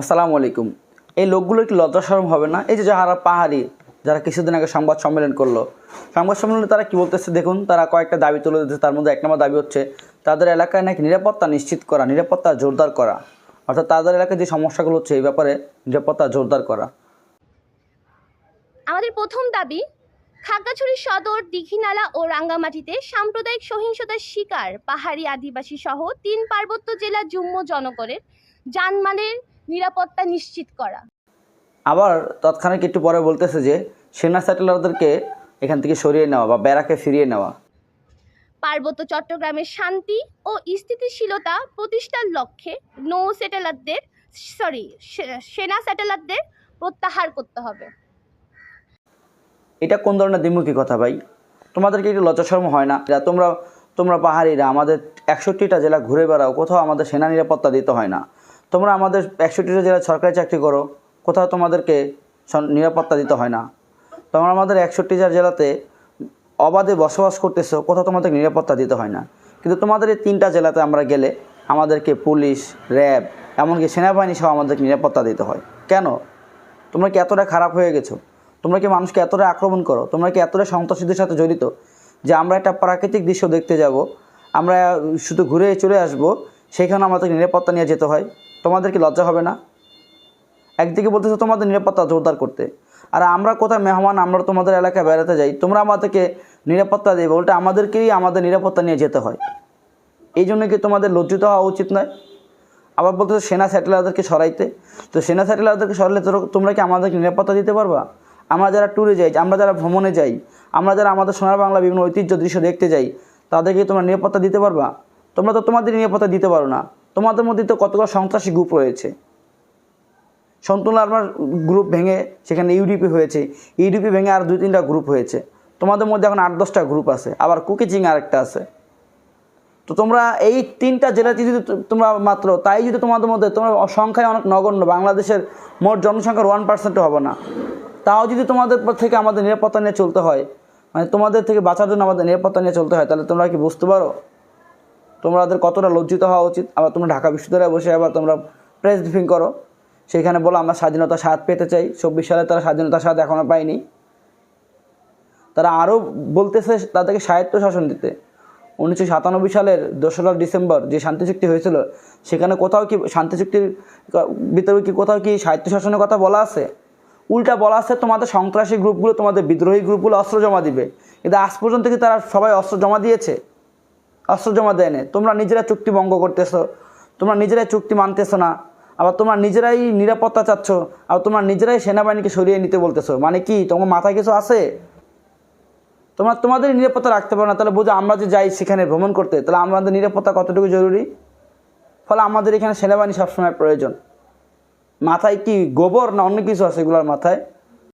আসসালামু আলাইকুম। এই লোকগুলো কি লজ্জা শরম হবে না? এই যে যারা পাহাড়ি, যারা কিছুদিন আগে সংবাদ সম্মেলন করল, সংবাদ সম্মেলনে তারা কি বলতেছে দেখুন, তারা কয়েকটা দাবি তুলে দিচ্ছে তার মধ্যে এক নম্বর দাবি হচ্ছে, তাদের এলাকায় নাকি নিরাপত্তা নিশ্চিত করা, নিরাপত্তা জোরদার করা। অর্থাৎ তাদের এলাকায় যে সমস্যাগুলো হচ্ছে, এই ব্যাপারে নিরাপত্তা জোরদার করা। আমাদের প্রথম দাবি, খাগড়াছড়ি সদর, দীঘিনালা ও রাঙ্গামাটিতে সাম্প্রদায়িক সহিংসতার শিকার পাহাড়ি আদিবাসী সহ তিন পার্বত্য জেলা জুম্ম জনগণের জানমালের নিরাপত্তা নিশ্চিত করা। আবার তৎক্ষণিক একটু পরে বলতেছে যে সেনা স্যাটেলারদেরকে এখান থেকে সরিয়ে নেওয়া বা ব্যারাকে ফিরিয়ে নেওয়া। পার্বত্য চট্টগ্রামের শান্তি ও স্থিতিশীলতা প্রতিষ্ঠার লক্ষ্যে নৌ স্যাটেলারদের সরি সেনা স্যাটেলারদের প্রত্যাহার করতে হবে। এটা কোন ধরনের দ্বিমুখী কথা ভাই? তোমাদেরকে একটু লজ্জাশরম হয় না? যা তোমরা তোমরা পাহাড়িরা আমাদের একষট্টিটা জেলা ঘুরে বেড়াও কোথাও আমাদের সেনা নিরাপত্তা দিতে হয় না। তোমরা আমাদের একষট্টিটা জেলায় সরকারি চাকরি করো, কোথাও তোমাদেরকে নিরাপত্তা দিতে হয় না। তোমরা আমাদের একষট্টিটা জেলাতে অবাধে বসবাস করতেছো, কোথাও তোমাদের নিরাপত্তা দিতে হয় না। কিন্তু তোমাদের এই তিনটা জেলাতে আমরা গেলে আমাদেরকে পুলিশ, র্যাব, এমনকি সেনাবাহিনী সহ আমাদেরকে নিরাপত্তা দিতে হয়। কেন? তোমরা কি এতটা খারাপ হয়ে গেছো? তোমরা কি মানুষকে এতটা আক্রমণ করো? তোমরা কি এতটা সন্ত্রাসীদের সাথে জড়িত যে আমরা একটা প্রাকৃতিক দৃশ্য দেখতে যাব, আমরা শুধু ঘুরে চলে আসব, সেখানে আমাদের নিরাপত্তা নিয়ে যেতে হয়? তোমাদের কি লজ্জা হবে না? একদিকে বলতেছো তোমাদের নিরাপত্তা জোরদার করতে। আর আমরা কোথায় মেহমান, আমরা তোমাদের এলাকায় বেড়াতে যাই, তোমরা আমাদেরকে নিরাপত্তা দেবে, উল্টা আমাদেরকেই আমাদের নিরাপত্তা নিয়ে যেতে হয়। এই জন্য কি তোমাদের লজ্জিত হওয়া উচিত নয়? আবার বলতেছো সেনা স্যাটেলাইটদেরকে সরাইতে। তো সেনা স্যাটেলাইটদেরকে সরালে তোমরা কি আমাদেরকে নিরাপত্তা দিতে পারবা? আমরা যারা ট্যুরে যাই, আমরা যারা ভ্রমণে যাই, আমরা যারা আমাদের সোনার বাংলা বিভিন্ন ঐতিহ্য দৃশ্য দেখতে যাই, তাদেরকে তোমরা নিরাপত্তা দিতে পারবা? তোমরা তো তোমাদের নিরাপত্তা দিতে পারো না। তোমাদের মধ্যে তো কতগুলো সন্ত্রাসী গ্রুপ রয়েছে? সন্তুল আরমার গ্রুপ ভেঙে সেখানে ইউডিপি হয়েছে। ইউডিপি ভেঙে আর দুই তিনটা গ্রুপ হয়েছে। তোমাদের মধ্যে এখন আট দশটা গ্রুপ আছে। আবার কুকিচিং আরেকটা আছে। তো তোমরা এই তিনটা জেলাতে যদি তোমরা মাত্র, তাই যদি তোমাদের মধ্যে তোমরা সংখ্যায় অনেক নগণ্য, বাংলাদেশের মোট জনসংখ্যার ওয়ান পার্সেন্টও হবে না। তাও যদি তোমাদের থেকে আমাদের নিরাপত্তা নিয়ে চলতে হয় মানে তোমাদের থেকে বাঁচার জন্য আমাদের নিরাপত্তা নিয়ে চলতে হয়, তাহলে তোমরা কি বুঝতে পারো? তোমাদের কতটা লজ্জিত হওয়া উচিত? আবার তোমরা ঢাকা বিশ্ববিদ্যালয়ে বসে আবার তোমরা প্রেস ব্রিফিং করো। সেখানে বলো, আমরা স্বাধীনতা স্বাদ পেতে চাই। চব্বিশ সালে তারা স্বাধীনতা স্বাদ এখনও পায়নি। তারা আরও বলতেছে তাদেরকে স্বায়ত্ত শাসন দিতে। উনিশশো সাতানব্বই সালের দোসরা ডিসেম্বর যে শান্তি চুক্তি হয়েছিল, সেখানে কোথাও কি শান্তি চুক্তির ভিতরে কি, কোথাও কি সাহিত্য শাসনের কথা বলা আছে? উল্টা বলা আছে, তোমাদের সন্ত্রাসী গ্রুপগুলো তোমাদের বিদ্রোহী গ্রুপগুলো অস্ত্র জমা দিবে। কিন্তু আজ পর্যন্ত কি তারা সবাই অস্ত্র জমা দিয়েছে? অস্ত্র জমা দেয়নি তোমরা নিজেরা চুক্তি ভঙ্গ করতেছো, তোমরা নিজেরাই চুক্তি মানতেছো না, আবার তোমরা নিজেরাই নিরাপত্তা চাচ্ছ আর তোমরা নিজেরাই সেনাবাহিনীকে সরিয়ে নিতে বলতেছো। মানে কি, তোমার মাথায় কিছু আছে? তোমরা তোমাদের নিরাপত্তা রাখতে পারো না, তাহলে বোঝো আমরা যে যাই সেখানে ভ্রমণ করতে, তাহলে আমাদের নিরাপত্তা কতটুকু জরুরি? ফলে আমাদের এখানে সেনাবাহিনী সবসময় প্রয়োজন। মাথায় কি গোবর না অন্য কিছু আছে এগুলোর মাথায়?